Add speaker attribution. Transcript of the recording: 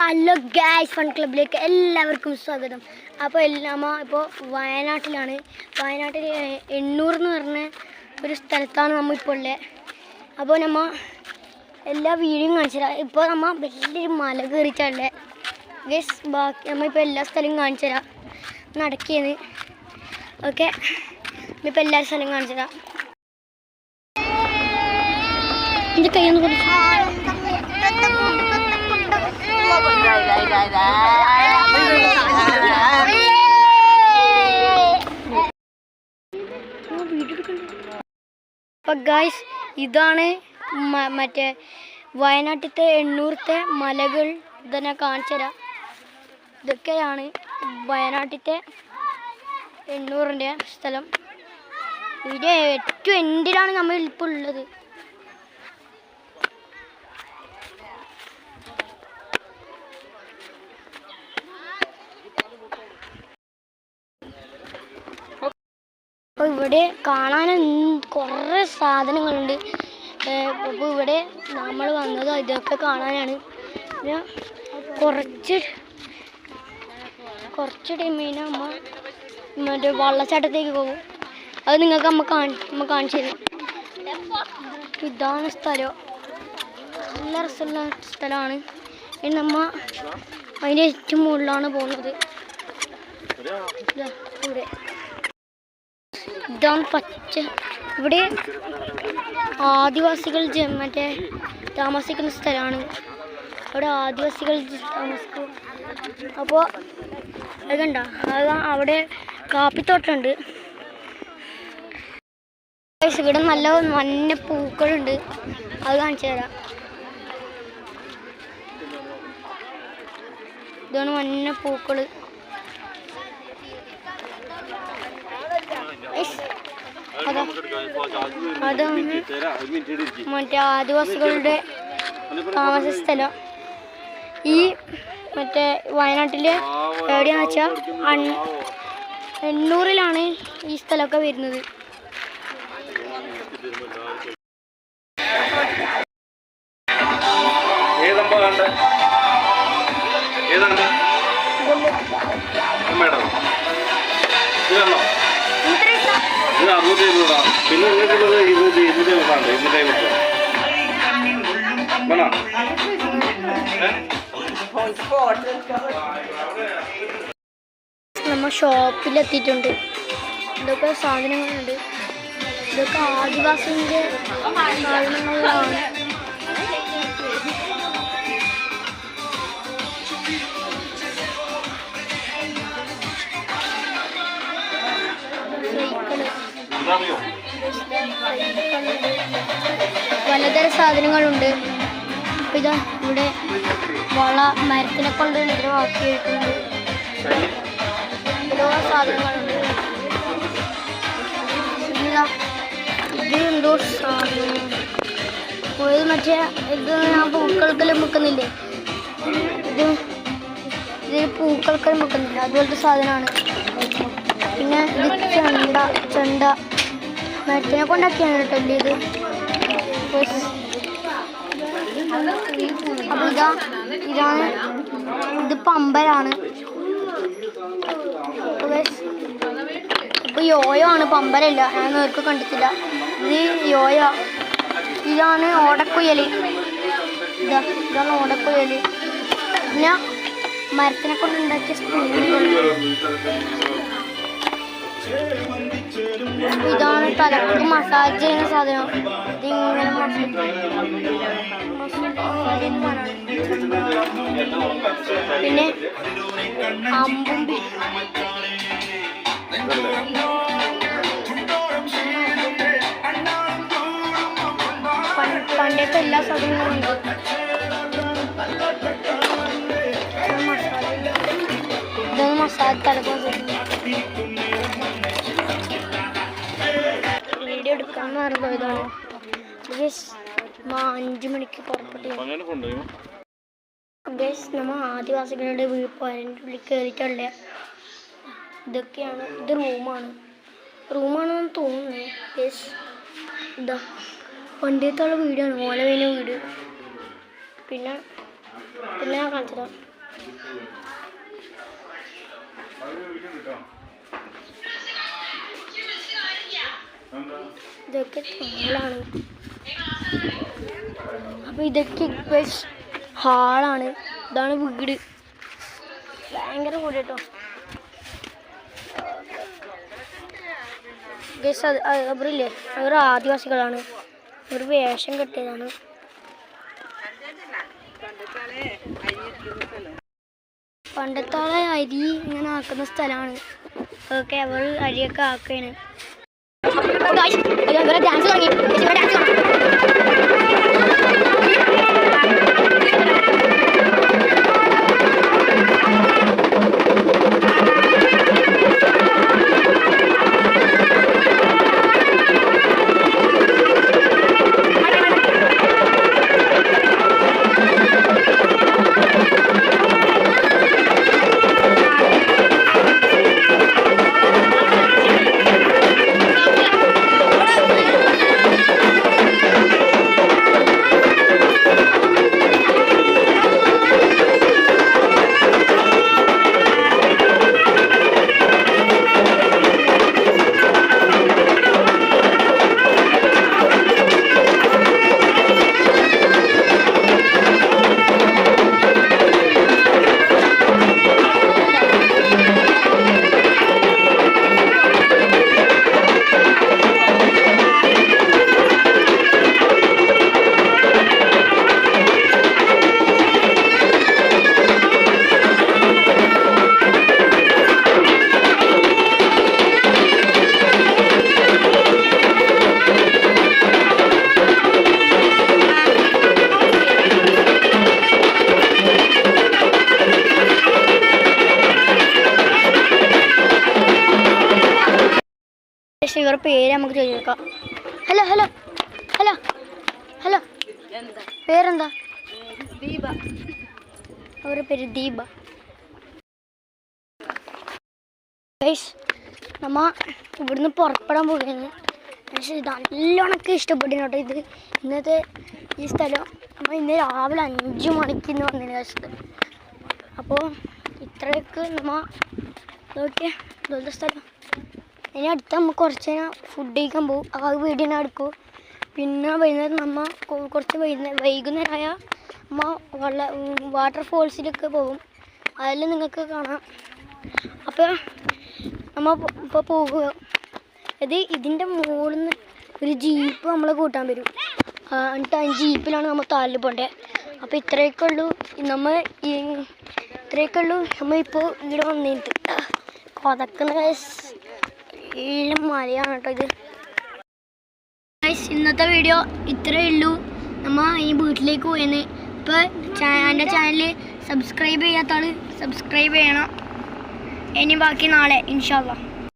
Speaker 1: Hello guys fun ക്ലബിലേക്ക് എല്ലാവർക്കും സ്വാഗതം. അപ്പോൾ നമ്മ ഇപ്പോൾ വയനാട്ടിലാണ്. വയനാട്ടിൽ എണ്ണൂർ എന്ന് പറഞ്ഞ ഒരു സ്ഥലത്താണ് നമ്മൾ ഇപ്പോൾ ഉള്ളത് അപ്പോൾ നമ്മ എല്ലാ വീഡിയോയും കാണിച്ചു ഇപ്പോൾ നമ്മ വലിയൊരു മല കയറിയിട്ടുള്ളത് ഗസ് ബാക്കി നമ്മ ഇപ്പോൾ എല്ലാ സ്ഥലവും കാണിച്ചു തരാം. നടക്കിയത് ഓക്കെ ഇപ്പോൾ എല്ലാ സ്ഥലവും കാണിച്ചു തരാം. എന്റെ കയ്യൊന്ന് കൊടുത്തു അപ്പൊ ഗായ്സ് ഇതാണ് മറ്റേ വയനാട്ടിലത്തെ എണ്ണൂറത്തെ മലകൾ ഇതന്നെ കാണിച്ചു തരാം. ഇതൊക്കെയാണ് വയനാട്ടിലത്തെ എണ്ണൂറിന്റെ സ്ഥലം. ഇവിടെ ഏറ്റവും എൻഡിലാണ് നമ്മൾ ഇപ്പോൾ ഉള്ളത് അപ്പോൾ ഇവിടെ കാണാൻ കുറേ സാധനങ്ങളുണ്ട്. അപ്പോൾ ഇവിടെ നമ്മൾ വന്നത് ഇതൊക്കെ കാണാനാണ്. കുറച്ച് കുറച്ച് ടൈമിന് അമ്മ മറ്റേ വെള്ളച്ചാട്ടത്തേക്ക് പോകും. അത് നിങ്ങൾക്ക് അമ്മ കാണി അമ്മ കാണിച്ചു തരും. ഇതാണ് സ്ഥലം. നല്ല രസമുള്ള സ്ഥലമാണ്. ഇനി നമ്മ അതിന്റെ ഏറ്റവും മുകളിലാണ് പോകുന്നത്. ഇവിടെ. ഇതാണ് പച്ച. ഇവിടെ ആദിവാസികൾ മറ്റേ താമസിക്കുന്ന സ്ഥലമാണ്. അവിടെ ആദിവാസികൾ താമസിക്കും. അപ്പോൾ അത് അത് അവിടെ കാപ്പിത്തോട്ടമുണ്ട്. ഇവിടെ നല്ല മഞ്ഞ പൂക്കളുണ്ട്. അത് കാണിച്ചു തരാം. ഇതാണ് മഞ്ഞ പൂക്കൾ Guys, അതാ അതാണ് മറ്റേ ആദിവാസികളുടെ താമസ സ്ഥലം ഈ മറ്റേ വയനാട്ടിലെ എവിടെയാന്ന് വെച്ചാൽ എണ്ണൂറിലാണ് ഈ സ്ഥലമൊക്കെ വരുന്നത്.
Speaker 2: എഴുപതാ പിന്നെ നിങ്ങൾക്കുള്ളത് ഇരുന്നൂറ്റി ഇരുന്നൂറ്റി എഴുപതാണ്ട് ഇരുന്നൂറ്റി എഴുപത് വേണോ?
Speaker 1: നമ്മൾ ഷോപ്പിലെത്തിയിട്ടുണ്ട്. ഇതൊക്കെ സാധനങ്ങളുണ്ട്? ഇതൊക്കെ ആദിവാസിന്റെ സാധനങ്ങളാണ്. പലതരം സാധനങ്ങളുണ്ട്. ഇതാ ഇവിടെ വള മരത്തിനെ കൊണ്ട് വെക്കുന്നുണ്ട് ഓരോ സാധനങ്ങളുണ്ട്. ഇത് സാധനം. ഇത് മറ്റേ ഇത് ഞാൻ പൂക്കൾക്കെല്ലാം വെക്കുന്നില്ലേ ഇത് ഇതിൽ പൂക്കൾക്കെല്ലാം വെക്കുന്നില്ല അതുപോലത്തെ സാധനമാണ്. പിന്നെ ഇത് ചെണ്ട ചെണ്ട. മരത്തിനെ കൊണ്ടാക്കിയാണ് കേട്ടോ എന്ത് ഇത് ബസ്. അപ്പൊ ഇതാ ഇതാണ്. ഇത് പമ്പരാണ്. അപ്പൊ യോയോ ആണ് പമ്പരല്ല. ഞാൻ നേർക്ക് കണ്ടിട്ടില്ല. ഇത് യോയോ. ഇതാണ് ഓടക്കുയൽ. ഇതാ ഇതാണ് ഓടക്കുയൽ. പിന്നെ മരത്തിനെ കൊണ്ട് ഉണ്ടാക്കിയ സ്പൂണുകൾ ഇതാണ് തലക്ക് മസാജ് ചെയ്യുന്ന സാധനം ഇതിങ്ങനെ മസാജ് പിന്നെ അമ്പും പണ്ട് പണ്ടത്തെ എല്ലാ സാധനങ്ങളും ഉണ്ട് ഇത് മസാല ഇതൊന്ന് മസാജ് തലക്ക് വീഡിയോ പറയുമ്പോൾ ഇതാണ് ഗസ് അഞ്ചു മണിക്ക് പുറപ്പെട്ടു ഗസ് നമ്മ ആദിവാസികളുടെ വീട്ടിന്റെ ഉള്ളിൽ കയറിയിട്ടുള്ള ഇതൊക്കെയാണ്. ഇത് റൂമാണ്. റൂമാണെന്ന് തോന്നുന്നത് ഗസ് ഇതാ. പണ്ടത്തെ വീടാണ്. ഓലവേന വീട്. പിന്നെ പിന്നെ ഞാൻ കാണിച്ചതാ. ഇതൊക്കെ ഹാളാണ് അപ്പൊ ഇതൊക്കെ ബസ് ഹാളാണ്. ഇതാണ് വീട്. ഭയങ്കര കൂടി കേട്ടോ ഗസ് അത് അവരില്ലേ? അവർ ആദിവാസികളാണ്. ഒരു വേഷം കെട്ടിയതാണ്. പണ്ടത്തോളെ അരി ഇങ്ങനെ ആക്കുന്ന സ്ഥലമാണ് അതൊക്കെ അവർ അരിയൊക്കെ ആക്കുകയാണ് ഡാൻസ് തുടങ്ങി ഡാൻസ് പക്ഷേ ഇവരുടെ പേര് നമുക്ക് ചോദിക്കാം ഹലോ ഹലോ ഹലോ ഹലോ. പേരെന്താ? ദീപ. അവരുടെ പേര് ദീപ. നമ്മ ഇവിടുന്ന് പുറപ്പെടാൻ പോകുന്നത് പക്ഷെ ഇത് നല്ലോണമൊക്കെ ഇഷ്ടപ്പെട്ടു കേട്ടോ ഇത്. ഇന്നത്തെ ഈ സ്ഥലം നമ്മൾ ഇന്ന് രാവിലെ അഞ്ച് മണിക്ക് ഇന്ന് വന്നതിന് വശത്ത് അപ്പോൾ ഇത്രയൊക്കെ നമ്മൾ നോക്കിയ ഇതുപോലത്തെ സ്ഥലം. ഇനി അടുത്ത് നമ്മൾ കുറച്ച് ഫുഡ് കഴിക്കാൻ പോകും. ആ വീട് തന്നെ എടുക്കും പിന്നെ വൈകുന്നേരം നമ്മ കുറച്ച് വൈകുന്നേരം വൈകുന്നേരമായ നമ്മൾ വള്ള വാട്ടർ ഫോൾസിലൊക്കെ പോകും. അതിൽ നിങ്ങൾക്ക് കാണാം. അപ്പോൾ നമ്മൾ ഇപ്പോൾ പോകുക. ഇത് ഇതിന്റെ മുകളിൽ നിന്ന് ഒരു ജീപ്പ് നമ്മളെ കൂട്ടാൻ വരും. എന്നിട്ട് ആ ജീപ്പിലാണ് നമ്മൾ താലിൽ പോണ്ടേ. അപ്പോൾ ഇത്രയൊക്കെ ഉള്ളൂ. നമ്മൾ ഇത്രയൊക്കെ ഉള്ളൂ. നമ്മൾ ഇപ്പോൾ ഇവിടെ വന്നിട്ട്. കൊതക്കുന്ന എല്ലാം മലയാണ് കേട്ടോ ഇത്. ഇന്നത്തെ വീഡിയോ ഇത്രയേ ഉള്ളൂ. നമ്മ ഈ വീട്ടിലേക്ക് പോയെന്ന് ഇപ്പോൾ എന്റെ ചാനൽ സബ്സ്ക്രൈബ് ചെയ്യാത്ത ആൾ സബ്സ്ക്രൈബ് ചെയ്യണം. ഇനി ബാക്കി നാളെ ഇൻഷാല്ല